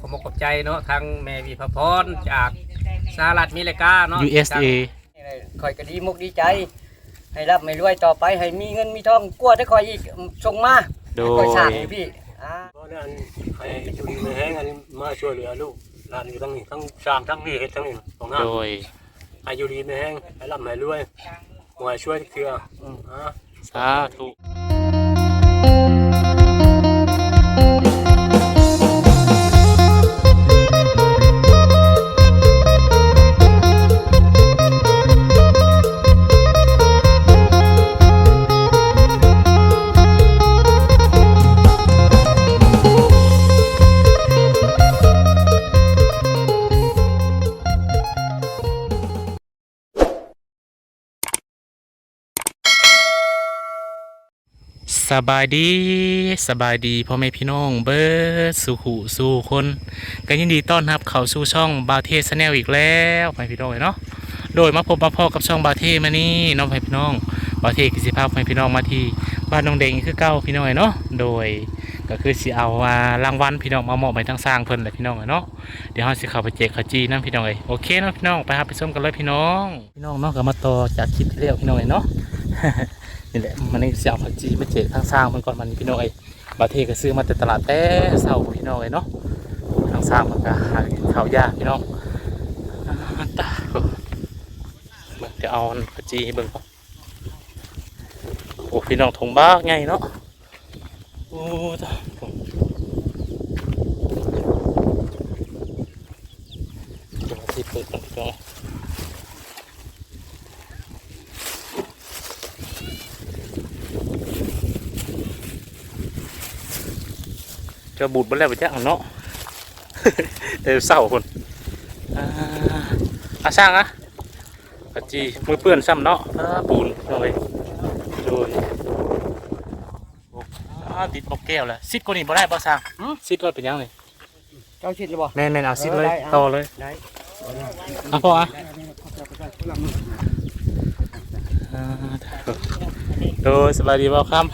ขอบคุณขอบใจเนาะทางแม่วีพพรจากสหรัฐอเมริกาเนาะ USA คอยก็ดีมุกดีใจ ให้รับไม่รวยต่อไปให้มีเงินมีทองกลัวได้คอยอีกส่งมาโดคอยยสั่งพี่อ่าเพราะนั้นให้อยู่ดีไม่แห้งอันนี้มาช่วยเหลือลูกหลานอยู่ทั้งนี้ทั้งสร้างทั้งนี้เฮ็ดทั้งนี้ของน้าโดยให้อยู่ดีไม่แห้งให้ร่ำให้รวยหวยช่วยเถื่ออืมอ่า สาธุ สบายดีสบายดีพ่อแม่พี่น้องเบิร์ดสู่หูสู่คนก็ยินดีต้อนรับเข้าสู่ช่องบาเทสแนลอีกแล้วพ่อแม่พี่น้องเนาะโดยมาพบมาพอกับช่องบาเทมานี่น้องพ่อแม่พี่น้องบาเทกิสิภาพพ่อแม่พี่น้องมาที่บ้านน้องเด้งคือเก้าพี่น้องเนาะโดยก็คือสิเอาอ่ารางวัลพี่น้องมามอบให้ทั้งสร้างเพิ่นและพี่น้องเนาะเดี๋ยวเราสิเข้าไปแจกขจีนั่นพี่น้องเอ้ยโอเคนะพี่น้องไปครับไปส้มกันเลยพี่น้องพี่น้องเนาะก็มาต่อจากคลิปที่แล้วพี่น้องเนาะ นี่แหละมันนี่เสียผักจีมาเจกทางสร้างมันก่อนมันพี่น้องไอ้บาเทก็ซื้อมาแต่ตลาดแต่เศร้าพี่น้องไอ้เนาะทางสร้างมันก็หาข้าวยากพี่น้องตาเบิ่งเดี๋ยวเอาผักจีเบิ่งก่อนโอ้พี่น้องทงบ้าไงเนาะโอ้ตาเดี๋ยวที่เปิดก่อนพี่น้ จะบูดบนแล้วไปจ้าเนาะเดี๋ยวเศร้าคนอ่าอาสร้างอะปัจจีมือเปื้อนซ้ำเนาะอ่าปูนเลยโดยโอ้อ่าติดบอกแก้วแล้วซิดกว่านี้บ่ได้บ่สร้างซิดรถเป็นยังไงเจ้าชิดหรือเปล่าแม่นแม่นเอาซิดเลยเออได้เอาต่อเลยได้อะพ่ออะอ่าโดยสบายดีบ่ครับ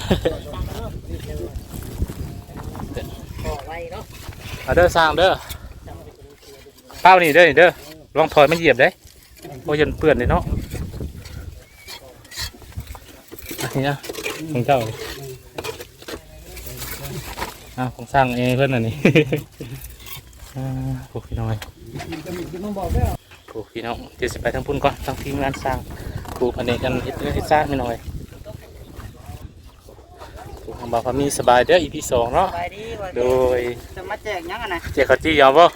ไว้เนาะ เอาเด้อสร้างเด้อเป้านี่เด้อนี่เด้อลองถอยมันเหยียบได้โอ้ยันเปื้อนเลยเนาะอันนี้นะของเจ้าอะของสร้างเองเพื่อนอันนี้อ่าโอ้พี่น้อยโอ้พี่น้องเดี๋ยวสิไปทางพุ่นก่อนทางทีมงานสร้างครูพันเอกกันเฮ็ดเฮ็ดสร้างไม่น้อย ของบ่าวพามีสบายเด้อ EP สองเนาะ ไปดีว่าโดยจะมาแจกยังอะนะเจ๊เขาจี้ยอมบ่เอา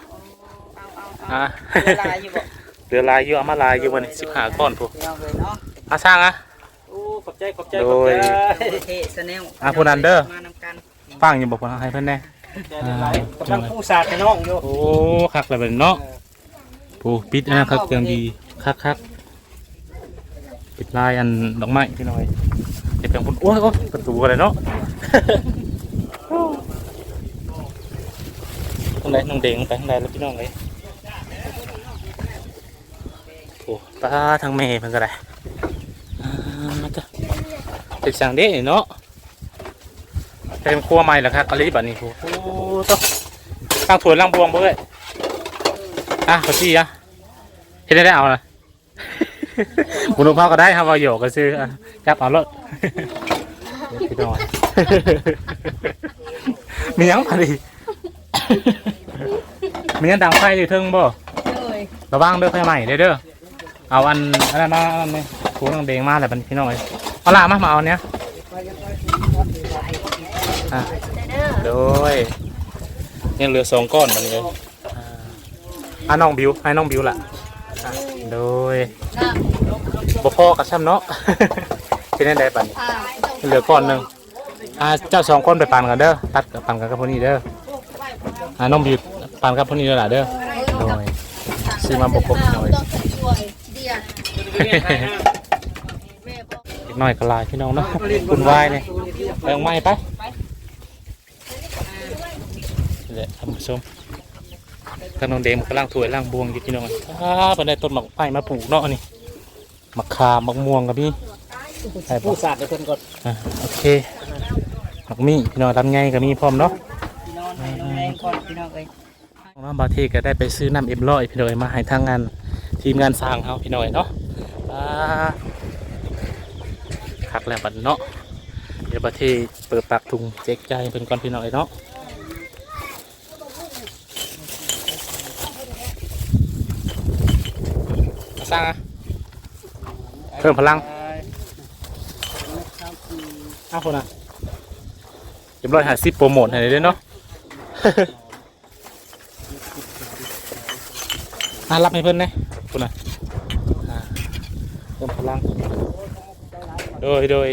เอาเอาอะเวลาอยู่บ่เรือลายอยู่เอามาลายอยู่วันนี้สิบห้าก้อนพวกพี่น้องเลยเนาะอาสร้างอะ โอ้ขอบใจขอบใจโดขอบยใจเทสแนลอะผู้นั้นเด้อ มานำกันฟังอยู่บอกว่าให้เพิ่นแน่กำลังผู้สาดให้น้องอยู่โอ้คักเลยเป็นเนาะผู้ปิดอันนะครับเตรียมดีคักคักปิดลายอันดอกไม้พี่น้อย เก็บเพียงพุ่นโอ้ยโอ้ยประตูอะไรเนาะทางใดน้องเด้งไปทางใดแล้วพี่น้องเลยโอ้ป้าทางแม่เพิ่นก็ได้อ่ามาจ้ะติดสั่งเด้เนาะเต็มครัวใหม่แล้วครับกะลิบัดนี้โอ้โหต้องตั้งถ้วยล้างบวงบ่เอ้ยอะขอชี้อะเฮ็ดได้ได้เอาล่ะ บุญหลวงพ่อก็ได้ครับว่าโยกก็ซื้ออะจับเอารถพี่น้อยมีหยังพอดีมีอันดังไฟอยู่เทิงบ่ระวังเด้อไฟใหม่เด้อเด้อเอาอันอันนั้นมาอันนี้คูน้องเดงมาแหละบัดนพี่น้อยเอาละมามาเอาเนี้ยอะโดยยังเหลือสองก้อนบัดนี้เลยอ่าอะน้องบิวให้น้องบิวล่ะอะ โดยบ่พอกับซ้ำเนาะเป็นได้บัดนี้เหลือก้อนหนึ่งอ่าเจ้าสองคนไปปั่นกันเด้อตัดกับปั่นกันกับพวกนี้เด้ออ่าน้องบิวปั่นกับพวกนี้เด้อล่ะเด้อโดยซื้อมาบกบหน่อยอีกหน่อยก็ลายพี่น้องเนาะคุณวายเนี่ยไปเอาไม้ไปนี่แหละท่านผู้ชม กำลังเดมกำลังถวยล่างบวงอยู่พี่น้องอ้าเป็นได้ต้นหมากไม้มาปลูกเนาะนี่มะขามมะม่วงกับพี่ใช่ปะผู้สาดให้เพิ่นก่อนอะโอเคหมักมีพี่น้องทำไงกับมีพร้อมเนาะพี่น้องให้น้องแรงก่อนพี่น้องเอ้ยน้องบาเทก็ได้ไปซื้อน้ำเอ็มร้อยพี่น้อยมาให้ทางงานทีมงานสร้างเขาพี่น้อยเนาะอ่าคักแล้วบัดเนาะเดี๋ยวบาเทเปิดปากถุงเจ๊กใจายให้เป็นก่อนพี่น้อยเนาะมา สร้างอะเพิ่มพลังเอาคนอะเรียบร้อยหาซิปโปรโมทให้เลยเด้อเนาะอะรับให้เพิ่นนะคุณน่ะอ่าเพิ่มพลัง โดยโดย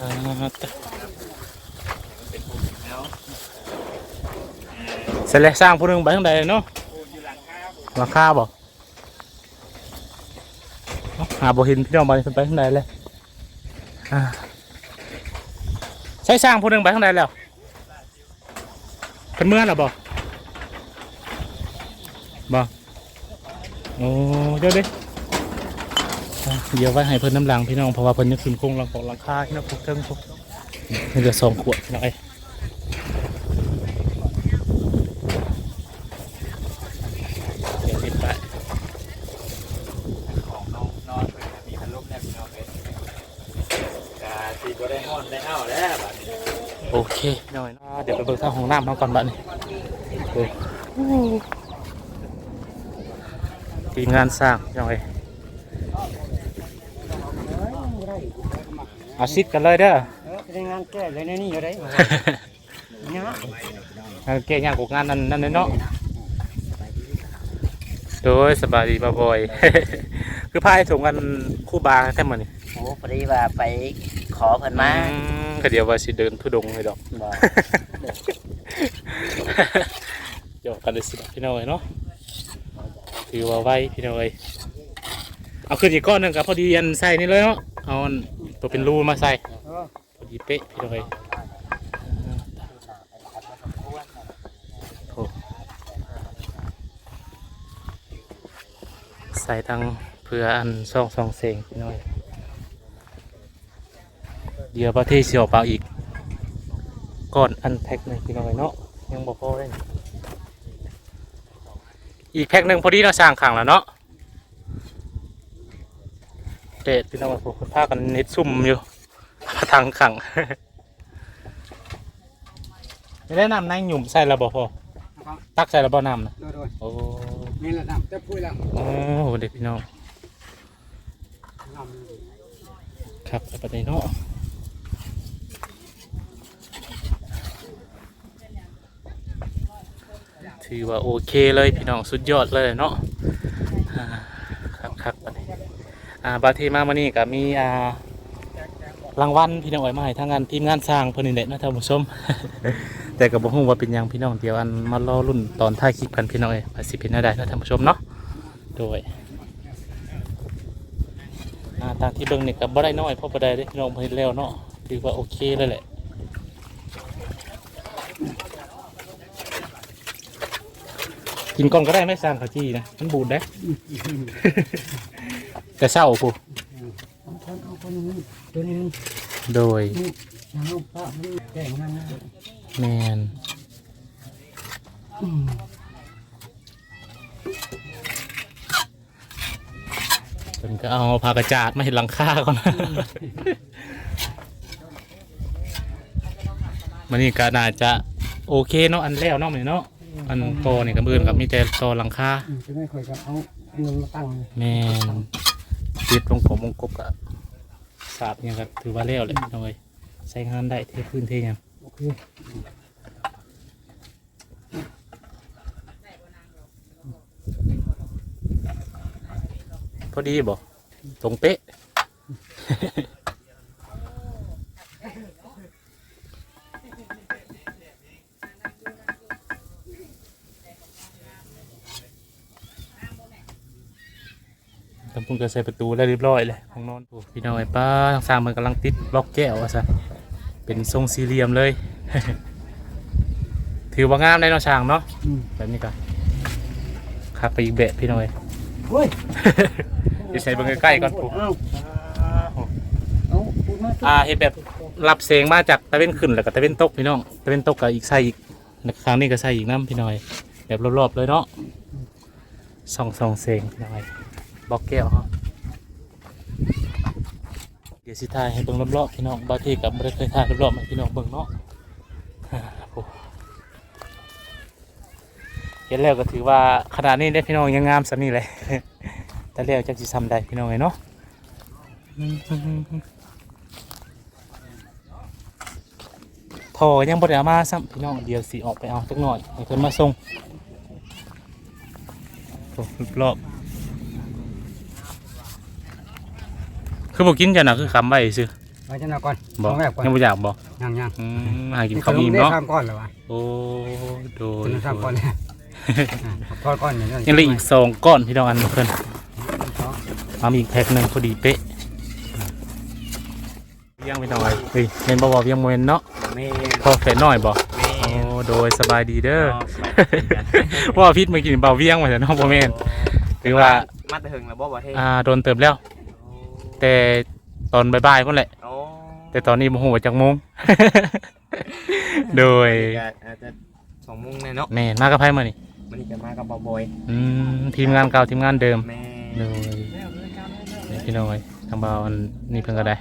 อ่าตะเส ร็จแล้วสร้างผู้หนึงไปทางใดเนาะหลังคาบ่เอ้าหาบ่เห็นพี่น้องบ้านเพิ่นไปทางใดเลยอ่าใช้สร้างผู้หนึงไปทางใดแล้วเพิ่นเมื่อหรอบ่บ่โอ้เดี๋ยวดิเดี๋ยวไว้ให้เพิ่นน้ำหลังพี่น้องเพราะว่าเพิ่นยังขึ้นโครงหลังของหลังคาที่นักพกเทิงพกนี่จะสองขวดพี่อยเดี๋ยวติดไป ของน้องนอนเพิ่นมีพัดลมแล้วพี่น้องเอ้ยกะสิบ่ ได้ฮ้อนได้อ้าวแล้วบัดนี้โอเคหน่อยนะเดี๋ยวไปเบิกทางห้องน้ำมาก่อนบัดนี้โอ้ทีมงานสร้างพี่น้องเอ้ยเอาซิดกันเลยเด้อเออเป็นงานแก้เลยในนี่อยู่ได้เนี่ยงานเก่งงานกงานนั่นนั่นเนาะโดยสบายดีบ่บ่อย คือพายส่งกันคู่บาแท้หมดนี่โอ้พอดีว่าไป ขอเพิ่นมาอืมก็เดี๋ยวว่าสิเดินทุดงเลยดอกบอกเดี๋ยวกันเลยสิพี่น้อยเนาะถือว่าไว้พี่น้อยเอาขึ้นอีกก้อนหนึงกับพอดีอันใส่นี่เลยเนาะเอาอันตัวเป็นรูมาใส่เออพอดีเป๊ะพี่น้อยโอ้ใส่ทั้งเพื่ออันซองซองเสงพี่น้อย เดี๋ยวประเทศเสียวเปล่าอีกก่อนอันแพ็คหนึ่งพี่น้อยเนาะยังบอกพอได้อีกแพ็คหนึ่งพอดีเราสร้างขังแล้วเนาะเด็ดพี่น้องมาพวกคนพากันเน็ตซุ่มอยู่ทางขังไม่ได้นำนั่งหยุ่มใส่ระบบพอตักใส่ระบบน้ำนะโดยโดยโอ้นี่แหละน้ำจะพูดแล้วโอ้เด็กพี่น้องน้ำครับประเด็นเนาะ ถือว่าโอเคเลยพี่น้องสุดยอดเลยเนาะครับครับประเด็นอ่าบาเทมามานี่ก็มีอ่ารางวัลพี่น้องไว้มาให้ทางงานทีมงานสร้างเพิ่นนี่แหละนะท่านผู้ชม แต่ก็บ่ฮู้ว่าเป็นหยังพี่น้องเดี๋ยวอันมารอรุ่นตอนท้ายคลิปกันพี่น้องเอ้ยว่าสิเป็นได้นะท่านผู้ชมเนาะโดยอ่าตามที่เบิ่งนี่ก็บ่ได้น้อยเพราะบ่ได้เด้พี่น้องเพิ่นแล้วเนาะถือว่าโอเคเลยแหละ กินก่อนก็ได้ไม่สร้างข้าวจี้นะมันบูดได้ แต่เศร้ากูเอาคนเอาคนนี้ตัวนี้โดยเอาปะมันแก่งนั่นนะแมนเพิ่นก็เอาผ้ากระจาดมาเห็นหลังคาก่อนมันนี่ก็น่าจะโอเคเนาะอันแล้วเนาะมันเนาะ อันโตนี่กับอื่นกับมีแต่โตหลังคาอืมจะไม่ค่อยกับเอาเงินมาตั้งเลยแม่นติดวงผมวงกบกับสาบเนี่ยครับถือว่าแล้วเลยน้อยใช้งานได้เทพื้นเทหยังโอเคพอดีบ่ตรงเป๊ะ ทำพุ่งก็ใส่ประตูได้เรียบร้อยเลยห้องนอนปูพี่น้อยป้าทางสร้างมันกำลังติดบล็อกแก้วอะซะเป็นทรงสี่เหลี่ยมเลย ถือว่างามได้เนาะช่างเนาะอืม แบบนี้ก็ขับไปอีกแบบพี่น้อยเฮ้ยจะใส่เบิ่งใกล้ๆก่อนปูเอาเอาพูดมาอ่าเห็นแบบรับเสียงมาจากตะเวนขึ้นแล้วก็ตะเวนตกพี่น้องตะเวนตกก็อีกใส่อีกครั้งนี้ก็ใส่อีกน้ำพี่น้อยแบบรอบๆเลยเนาะส่องส่องเสียงพี่น้อย บอกแก้วเฮาเดี๋ยวสิถ่ายให้เบิ่งรอบๆพี่น้องบางทีกับบ่ได้เคยถ่ายรอบๆให้พี่น้องเบิ่งเนาะเห็นแล้วก็ถือว่าขนาดนี้ได้พี่น้องยังงามสำนี่เลยแต่แล้วจะสิทำได้พี่น้องไงเนาะทอยังบ่ได้เอามาซ้ำพี่น้องเดี๋ยวสิออกไปเอาจักหน่อยให้เพิ่นมาส่งรอบ คือบ่กินจ้ะน่ะคือคำไว้ซื่อไว้จังนะก่อนบ่เอาแม่ก่อนยังบ่อยากบ่ยังยังอืมหากินข้าวอิ่มได้เนาะทำก่อนแล้ววะโอ้โดยคุณทำก่อนเลยก่อนก่อนอย่างนี้ยังเหลืออีกสองก้อนพี่น้องอันเพิ่นมามีอีกแพ็คหนึงพอดีเป๊ะเวียงพี่น้องเอ้ยเฮ้ยเห็นบ่บ่เวียงโมเมนเนาะแม่พอเฟซน้อยบ่แม่โอ้โดยสบายดีเด้ออ๋อสบายดีกันว่าพิษเมื่อกี้นี่เบาเวียงมาแต่น้องโมเมนคือว่ามาแต่หึงแล้วบ่บ่เท่อ่าโดนเติบแล้ว แต่ตอนบ่ายๆพุ่นแหละ โอ้แต่ตอนนี้บ่ฮู้ว่าจักโมง โดยก็อาจจะสองโมุ้งแน่เนาะแม่นมากับไผมื้อนี่มันนี่จะมากับเบาบอยอืมทีมงานเก่าทีมงานเดิม แม่โดยนี่พี่น้องเอ้ยทางเบาอันนี้เพิ่นก็ได้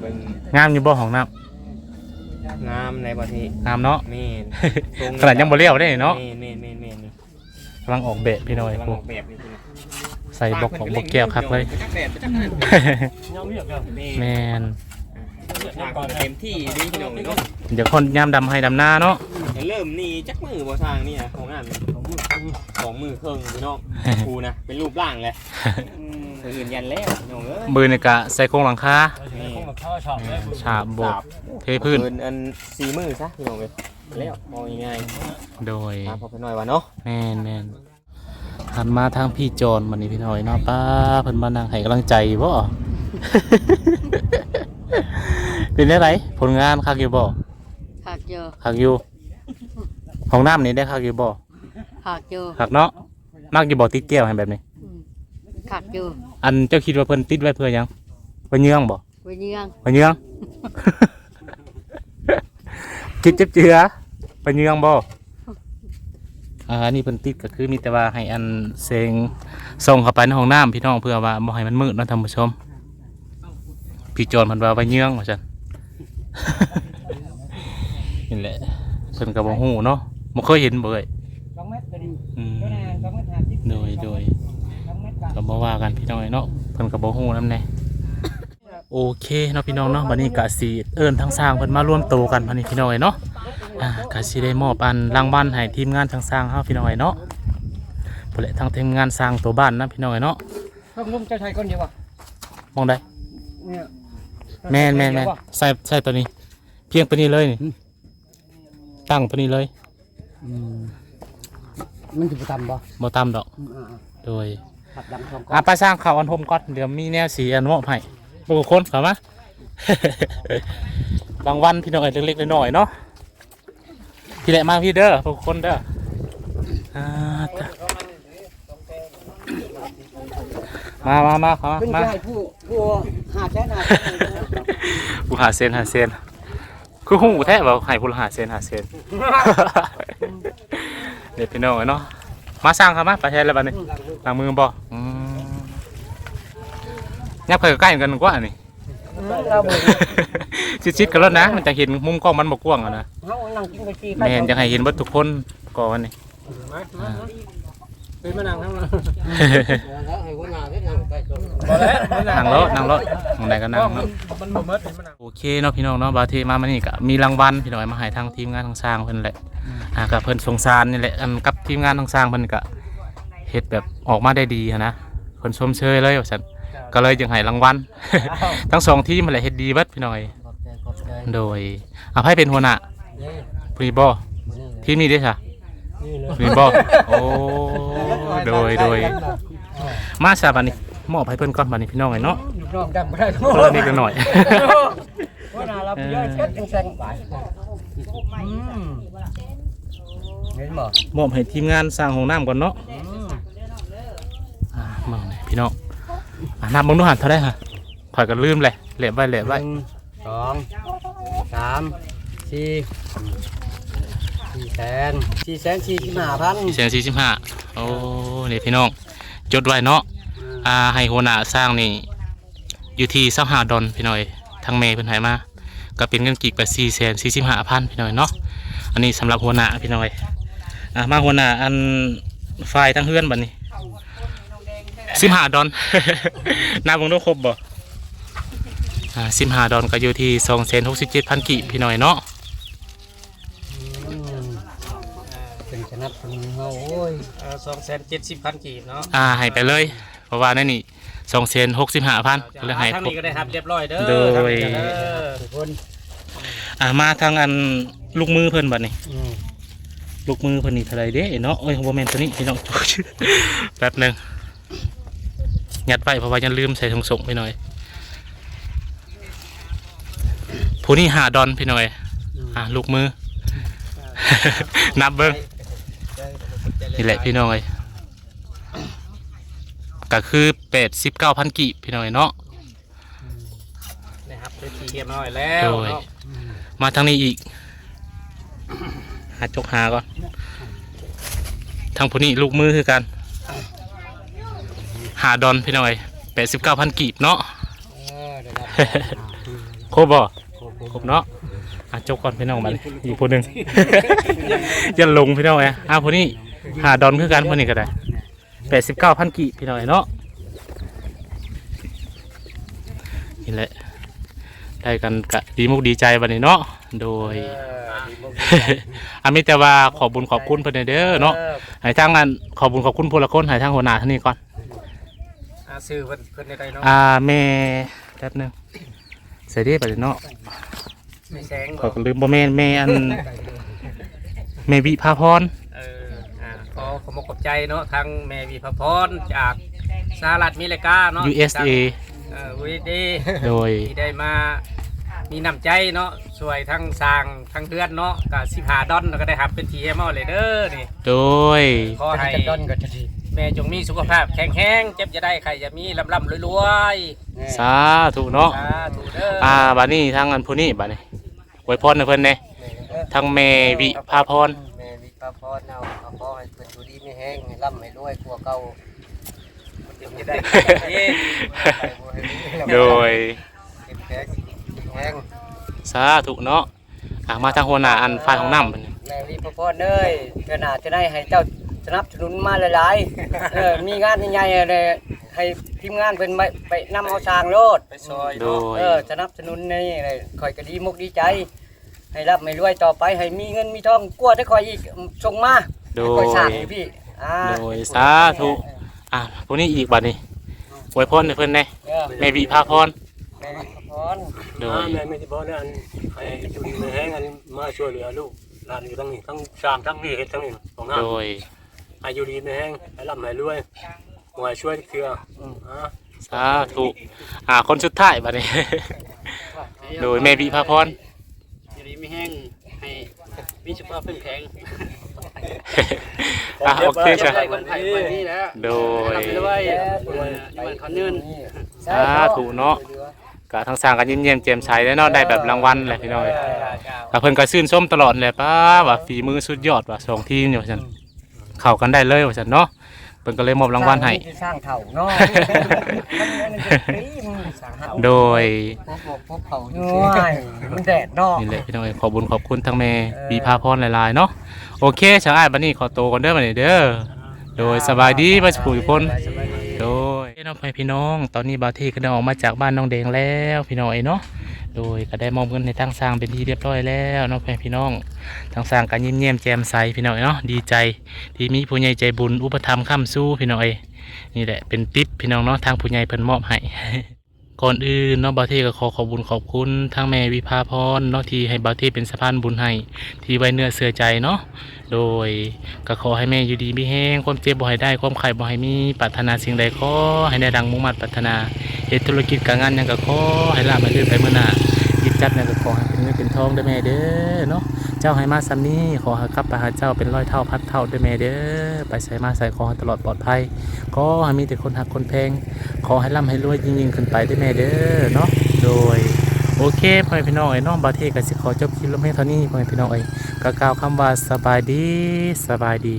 เบิ่งงามอยู่บ่ห้องน้ำงามในประเทศงามเนาะ แม่นตรงขนาดยังบ่เลี้ยวได้เนาะแม่นแม่นแม่นแม่นนี่กำลังออกแบบพี่น้อยกำลังพวอกอกแบบนี่คือ ใส่บอกของบอกแก้วคักเลยไปจักแบบไปจักนั่นยอมเรียกกันแมนทางเต็มที่ดีพี่น้องเลยเนาะเดี๋ยวคนยามดำให้ดำหน้าเนาะจะเริ่มนี่จักมือบ่ทางนี่นะของงานของมือสองมือครึ่งพี่น้องครูนะเป็นรูปร่างเลยคนอื่นยันแล้วพี่น้องเอ้ยมือนี่กะใส่โครงหลังคานี่คงแบบข้าวฉ่ำเลยฉาบโบกเทพื้นเกินอันสี่มือซะพี่น้องเลยแล้วมองง่ายโดยๆตามพอไปหน่อยว่าเนาะแมนแมน หันมาทางพี่โจรมันนี่พี่น้อยเนาะป้าเพิ่นมานั่งให้กำลังใจบ่เป็นได้ไรผลงานคักอยู่บ่หักอยู่คักอยู่ห้องน้ำนี่ได้คักอยู่บ่หักอยู่คักเนาะมักอยู่บ่ติดแก้วให้แบบนี้ อืมหักอยู่อันเจ้าคิดว่าเพิ่นติดไว้เพื่อหยังเพื่อเยื่องบ่ไว้เยื่องเพื่อเยื่อง คิดเจ็บเจือเพื่อเยื่องบ่ อ่าอันนี้เพิ่นติดก็คือมีแต่ว่าให้อันเสียงส่งเข้าไปในห้องน้ำพี่น้องเพื่อว่าบ่ให้มันมืดเนาะท่านผู้ชม พี่โจรมันว่าไว้เยื่องว่าซั่น นี่แหละเพิ่นก็บ่ฮู้เนาะบ่เคยเห็นบ่เอ้ยสองเมตรก็ดีอืมเจ้าหน้าสองเมตรห้าสิบโดยโดยสองเมตรกว่า ก็บ่ว่ากันพี่น้องเนาะเพิ่นก็บ่ฮู้นำแน่โอเคเนาะพี่น้องเนาะบัดนี้ก็สิเอิ้นทั้งสร้างเพิ่นมาร่วมโตกันบัดนี้พี่น้องเนาะ อ่าก็สิได้มอบอันรางวัลให้ทีมงานทั้งสร้างเฮาพี่น้องเนาะพุ่นแหละทั้งทีมงานสร้างตัวบ้านนะพี่น้องเนาะต้องนุ่มเจ้าชายคนเดียววะมองได้เนี่ยแม่นแม่นแม่นใส่ใส่ตัวนี้ เพียงตัวนี้เลยนี่ตั้งตัวนี้เลยอืมมันจะไปทำบ่บ่ตามดอกอืมอ่าโดยๆขับดังสองก้ออะไปสร้างข่าวอันทมก่อนเดี๋ยวมีแนวสีอันมอบให้บุคคลเข้ามา รางวัลพี่น้องเอ้ยเล็กๆน้อยๆเนาะ พี่แหละมาพี่เด้อบุคคลเด้ออ่าจ้ะมามามาเข้ามาขึ้นมาใจผู้ผู้หาแค่หาแสนกูหาเซนหาเซนคือหูแท้ว่าให้ผู้ละหาเซนหาเซน เด็ดพี่น้องเอ้ยเนาะมาสร้างครับมาไปใช้แล้วบัดนี้ล้างมือบ่อืมยับเข้าใกล้กันกว่านี่ เราบ่ ชิดๆกันแล้วนะ มันจะเห็นมุมกล้องมันบกกว้างอะนะเฮานั่งกินไปฟรีแม่นจะให้เห็นเบิดทุกคนก่อนนี่เป็นมานั่งข้างหลังนั่งรถนั่งรถมองใดก็นั่งเนาะ มันบ่เมิดเป็นมานั่ง โอเคเนาะพี่น้องเนาะบาเทมามานี่ก็มีรางวัลพี่น้องมาให้ทางทีมงานทางสร้างเพิ่นแหละอ่ากับเพิ่นสงสารนี่แหละอันกับทีมงานทางสร้างเพิ่นก็เฮ็ดแบบออกมาได้ดีหั้นนะเพิ่นชมเชยเลยว่าซั่นก็เลยจึงให้รางวัล ทั้งสองทีมนั่นแหละเฮ็ดดีเบิดพี่น้อย ขอบใจขอบใจโดยอภัยเป็นหัวหน้านี่พรีบอทีมนี้เด้อค่ะนี่เลยพรีบอโอ้โดยโดยมาซะบัดนี้มอบให้เพิ่นก่อนบัดนี้พี่น้องไอ้เนาะลูกน้องจำบ่ได้คนละนิดละหน่อย ว่าน่าเราไปเยอะเช็ดจังแซงไปอืมเห็นบ่มอบให้ทีมงานสร้างห้องน้ำก่อนเนาะอืมอ่ามองหน่อยพี่น้องอ่านับมึงดูหันเท่าได้ฮะข่อยก็ลืมเลยเหลบไว้เหลบไว้ หนึ่งสสอง สามสี่สี่แสนสี่แสนสี่สิบห้าพันสี่แสนสี่สิบห้าโอ้นี่พี่น้องจดไว้เนาะอ่าให้หัวหน้าสร้างนี่อยู่ที่เสาหาดอนพี่น้อยทางเมย์เพิ่นให้มาก็เป็นเงินกีกไปสี่แสนสี่สิบห้าพันพี่น้อยเนาะอันนี้สำหรับหัวหน้าพี่น้อยอ่ามาหัวหน้าอันฝ่ายทั้งเฮือนบัดนี้สิบห้าดอนนับวงดูครบบ่อ่า สิบห้าดอนก็อยู่ที่สองแสนหกสิบเจ็ดพันกีบพี่น้อยเนาะอืมเป็นชนะเป็นเฮาโอ้ยสองแสนเจ็ดสิบพันกีบเนาะอ่าให้ไปเลย เพราะว่านั่นนี่สองเซนหกสิบห้าพันก็เลยให้ทางครบนี้ก็ได้ครับเรียบร้อยเด้อโดยทางนี้ก็เด้อทุกคนอ่ามาทางอันลูกมือเพิ่นบัดนี้อืมลูกมือเพิ่นนี่เท่าไรเด้เนาะโอ้ยโมเมนตัวนี้พี่น้องแป๊บหนึงยัดไว้เพราะว่ายังลืมใส่ถุงส่งไปหน่อย ผู้นี้หาดอนพี่หน่อยอ่าลูกมือ นับเบิ้งนี่แหละพี่น้องเอ้ยก็คือเป็ดสิบเก้าพันกีบพี่น้อยเนาะนะครับเป็นทีเรียบร้อยแล้วโดยเนาะมาทางนี้อีก หาจกหาก่อน ทางผู้นี้ลูกมือคือกัน หาดอนพี่น้อยแปดสิบเก้าพันกีบเนาะเออได้รับครบบ่ ครบเนาะอะจกก่อนพี่น้องมาเลยอีกผู้หนึ่งยันลงพี่น้องไอ้อะผู้นี้หาดอนคือกันผู้นี้ก็ได้แปดสิบเก้าพันกีบพี่น้อยเนาะนี่แหละได้กันกะดีมุกดีใจวันนี้เนาะโดยเออดีบ่อันนี้แต่ว่าขอบบุญขอบคุณเพิ่นเด้อเนาะให้ทางอันขอบบุญขอบคุณพลคนให้ทางหัวหน้าท่านนี้ก่อนอ่าซื้อเพิ่นเพิ่นได้ไดเนาะอ่าแม่แป๊บหนึง เสียดีไปเลยเนาะไม่แสงขบ่อลืมบ่แม่นแม่อันแม่วิภาพรเอออ่าขอขอบคุณขอบใจเนาะทางแม่วีพระพรจากสหรัฐอเมริกาเนาะ USA เออวีดีโดย ที่ได้มา มีน้ำใจเนาะช่วยทั้งสร้างทั้งเดือนเนาะกับสิบหาดอนแล้วก็ได้รับเป็นทีเอ็มเอาเลยเด้อนี่ โดย ขอให้ จะดอนก็จะดี แม่จงมีสุขภาพแข็งแรงเจ็บจะได้ใครจะมีลำลำรวยแน่สาธุเนาะๆสาธุเด้อออ่าบัดนี้ทางอันผู้นี้บัดนี้ไว้พรให้เพิ่นเด้ทางแม่วิภาพรแม่วิปาพรเอาเอาขอให้เพิ่นอยู่ดีไม่แห้งให้ร่ำให้รวยกลัวาเก่าเจ็บจะได้เอ้ยไปบ่ให้มีโดยเก็บแผลแห้งสาธุเนาะอ่ามาทางหัวหน้าอันฝ่ายของน้ำบัดนี้แม่วิปาพรเอ้ยเจ้าหน้าจะได้ให้เจ้า สนับสนุนมาหลายๆเออมีงานใหญ่ๆเลยให้ทีมงานเพิ่นไปไปนำเอาสร้างโลดไปซอยโดเนาะย เออสนับสนุนนี่เลยคอยก็ดีมุกดีใจ ให้รับไม่รวยต่อไปให้มีเงินมีทองกลัวจะคอยอีกส่งมาโดคอยยสร้างให้พี่อ่าโดยสาธุอ่าผู้นี้อีกบัดนี้ไว้พรให้เพิ่นเด้เออแม่วิภาพรแม่พร โดอ่ายแม่ไม่ที่บอกนะอันให้อยู่ดีไม่แห้งอันนี้มาช่วยเหลือลูกหลานอยู่ทั้งนี้ทั้งสร้างทั้งนี้เฮ็ดทั้งนี้ของน้าโดย ให้อยู่ดีไม่แห้งให้ร่ำให้รวยหวยช่วยเถื่ออ่าสาธุอ่าคนสุดท้ายบัดนี้ โดยแม่วิภาพรอยู่ดีไม่แห้งให้มีสุขภาพเข้มแข็งอะโอเคจ้ะได้คนไทยคนนี้แล้วโดยรับไปด้วยอยู่บ้านเขาเนินสาธุเนาะกะทั้งสร้างกันยิ้มเยี่ยมแจ่มใสแล้วเนาะได้แบบรางวัลแหละพี่น้อยกะเพิ่นก็ชื่นชมตลอดแหละป้าว่าฝีมือสุดยอดว่ะสองทีมเนี่ยว่าซั่น เข้ากันได้เลยว่าซั่นเนาะเพิ่นก็เลยมอบรางวัลให้ สร้างเถ่าเนาะสร้างเถ่าโดย พบพบเถ่าด้วยมันแดดเนาะนี่แหละพี่น้อยขอบคุญขอบคุณทั้งแม่บีพาพรหลายๆเนาะโอเคชาวอ้ายบัดนี้ขอโตวก่อนเด้อบัดนี้เด้อโดยสบายดีบ่ทุกคนโดยน้องพี่น้อง ตอนนี้บาวเทก็ได้ออกมาจากบ้านน้องแดงแล้ว พี่น้องไอ้เนาะ โดยก็ได้มอบเงินในทางสร้างเป็นที่เรียบร้อยแล้วน้องพี่น้องทางสร้างการยิ้มเยี่ยมแจ่มใสพี่น้องเอ้ยเนาะดีใจ ที่มีผู้ใหญ่ใจบุญอุปถัมภ์ค้ำสู้พี่น้องเอ้ยนี่แหละเป็นติ๊บพี่น้องเนาะทางผู้ใหญ่เพิ่นมอบให้ก่อนอื่นเนาะบาวเทก็ขอขอบบุญขอบคุณทางแม่วิภาพรเนาะที่ให้บาวเทเป็นสะพานบุญให้ที่ไว้เนื้อเสือใจเนาะโดยก็ขอให้แม่อยู่ดีมีแห้งความเจ็บบ่ให้ได้ความไข่บ่ให้มีปรารถนาสิ่งใดขอให้ได้ดังมุ่งมั่นปรารถนา เหตุธุรกิจการงานยังก็ขอให้ลาบมาเรื่อไปเมื่อหน้าคิดจัดหยังก็ขอให้เป็นเงินเป็นทองเด้แม่เด้อเนาะเจ้าให้มาซ้ำนี้ขอให้กลับไปหาเจ้าเป็นร้อยเท่าพัดเท่าเด้แม่เด้อไปใส่มาใส่ขอตลอดปลอดภัยขอให้มีแต่คนหักคนแพงขอให้ร่ำให้รวยยิ่งๆขึ้นไปเด้แม่เด้อเนาะโดยโอเคพ่อแม่พี่น้องไอ้น้องบาเทก็สิขอจบคลิปลงเพียงเท่านี้พ่อแม่พี่น้องเอ้ก็กล่าวคำว่าสบายดีสบายดี